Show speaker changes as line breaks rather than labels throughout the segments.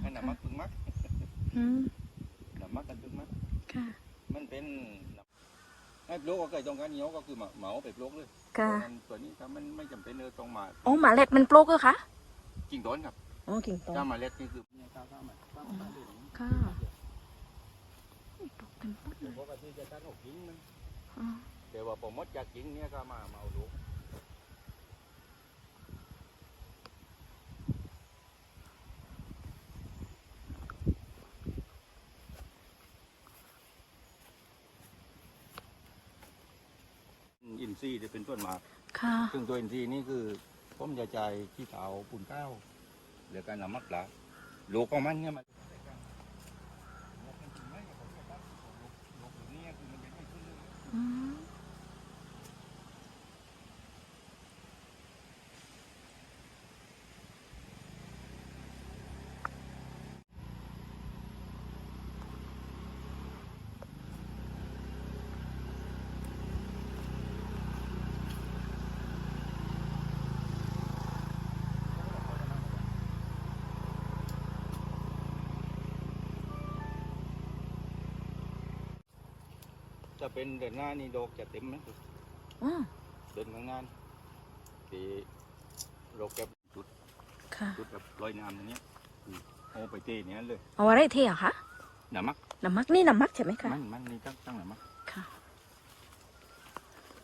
ให้น้ำมักตึงมัก
อืม
น้ำมักกันตึงมัก
ค่ะ
มันเป็นให้ปลูกก็เกิดตรงการเหนียวก็คือเหมาเหมาไปปลูกเลย
ค่ะ
เพรานั้นตัวนี้ถ้ามันไม่จำเป็นเลยต้องมา
โอ้หมาเล็ดมันปลูกเหรอคะ
จริงต้นครับ
อ๋อกิ่งโต
ถ้ามาเล็ดนี่คือเนี่ยถ้าถ้ามาถ้ามาเล็ดอย่างนี้
ค่ะปลูกกันต้น
เดี๋ยวปกติจะตัดออกกิ่งมัน
อ๋อ
แต่ว่าพอมดจากกิ่งเนี่ยก็มามาเอาลูก ทรีย์จะเป็นต้นหมาก
ค่ะ
ซึ่งตัวอินทรีย์นี่คือผมจะใจายที่เตาปุ่นข้าวเหลือการนำมักหลาลูกของมันเนี่ยมัน จะเป็นเดือนหน้านี่ดอกจะเต็มไหม
อ๋อ
เดินข้างหน้านี่ที่เราเก็บจุด
ค่ะ
จุดแบบลอยน้ำอย่างเงี้ยคือเอาไปเทอย่างนั้นเลย
เอาอะไรเทอะคะ
น้ำมัก
น้ำมักนี่น้ำมักใช่ไหมคะ
มันมันนี่ตั้งตั้งน้ำมัก
ค่ะ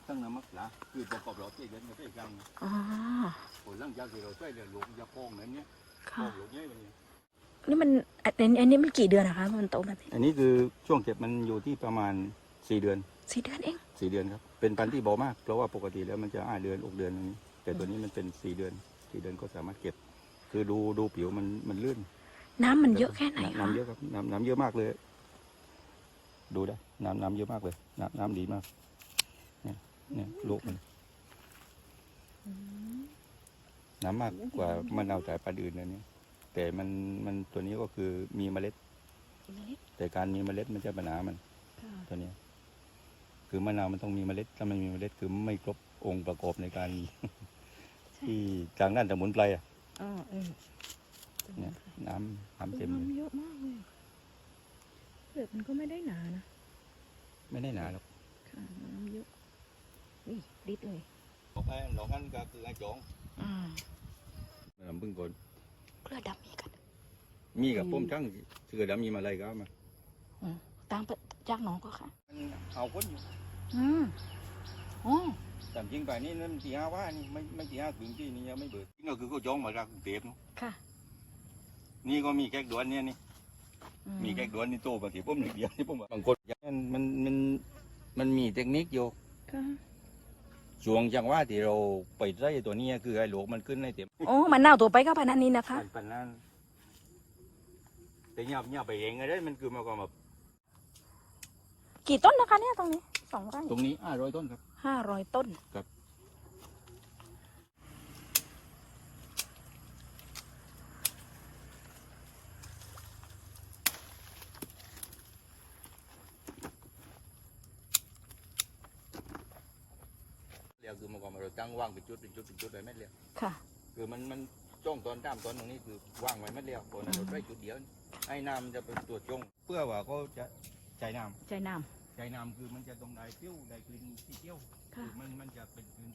ตั้งน้ำมักหลาคือประกอบเราเทเดินมาเทกัน
อ๋อ
ผลหลังจากที่เราใช้เรือหลวงยาโป้งนั้นเนี้ยโป้
ค่ะ
งหลวงเนี้ยแบบนี้
นี่มันอันนี้อันนี้มันกี่เดือนนะคะ มันโตแบบนี้
อันนี้คือช่วงเก็บมันอยู่ที่ประมาณ สี่เดือน
สี่เดือนเอง
สี่เดือนครับ เป็นพันธุ์ที่เบามาก เพราะว่าปกติแล้วมันจะห้าเดือนหกเดือนอย่างนี้ แต่ตัวนี้มันเป็นสี่เดือนสี่เดือนก็สามารถเก็บ คือดูดูผิวมันมันลื่น
น้ำมันเยอะแค่ไหน
น้ำ
คะ
น้ำเยอะครับน้ำน้ำเยอะมากเลย ดูได้น้ำน้ำเยอะมากเลย น้ำน้ำดีมาก เนี่ยเนี่ยลูกมัน
อืม
น้ำมากกว่ามะนาวสายพันธุ์อื่นเลยเนี่ยแต่มันมันตัวนี้ก็คือมีเมล็ดแต่การมีเมล็ดมันจะปัญหามัน
ค่ะ
ตัวเนี้ย คือมะนาวมันต้องมีเมล็ดถ้าไม่มีเมล็ดคือไม่ครบองค์ประกอบในการ ที่ทางด้านสมุนไพรอะ
อ๋อเออ
เนี่ยน้ำน้ำเต็มเลย
น้ำเยอะมากเลยเปลือกมันก็ไม่ได้หนานะ
ไม่ได้หนาหรอก
ค่ะน้ำเยอะนี่ดิดเลย
ดอกไอ้ดอกนั้นก็คือไอ้จอง
อืม
ลำพึ่งก่อน
เกลือดำมีกัน
มีกับป้มช่างเสือดำมีมาอะไรก็เอามา
ตามไป จากหน้องก็ค่ะ
มันเอาคนอยู่
อืมอ๋อ
แต่จริงไปนี่นั่นสี่ห้าว่านี่ไม่ไม่สี่ห้าถึงที่นี่ยังไม่เบิดนี่ก็คือเขาจองมาจากกรุงเทพเนอะ
ค่ะ
นี่ก็มีแก๊กดวนเนี่ยนี่
อื
มีแก๊กดวนนี่โตบางทีผมหนึ่งเดียวนี่ผมว่าบางคนมันมันมันมันมีเทคนิคอยู่
ค่ะ
ช่วงจังหวะที่เราไปไล่ตัวเนี้ยคือไอ้หลวกมันขึ้นในเต็ม
โอ้มันเน่าตัวไปก็พนันนี้นะคะ
ปันปันนั้นแต่เงียบเงียบไปเองไงได้มันคือมาก็แบบ
กี่ต้นนะคะเนี่ยตรงนี้สองไร่
ตรงนี้ห้าร้อยต้นครับ
ห้าร้อยต้น
ครับ เรียกคือมันก็มาเราตั้งว่างเป็นจุดเป็นจุดเป็นจุดอะไรไม่เรียก
ค่ะ
คือมันมันจ้องตอนตามตอนตรงนี้คือว่างไว้ไม่เรียกคนนั้นเราได้จุดเดียวนี่ให้น้ำมันจะเป็นตัวจงเพื่อว่าเขาจะใจน้
ใจน้ำ
ใจน้ำคือมันจะตรงได้เปรี้ยวได้กลิ่นที่เปรี้ยวำ
ค่ะ
คือมันมันจะเป็นกลิ่น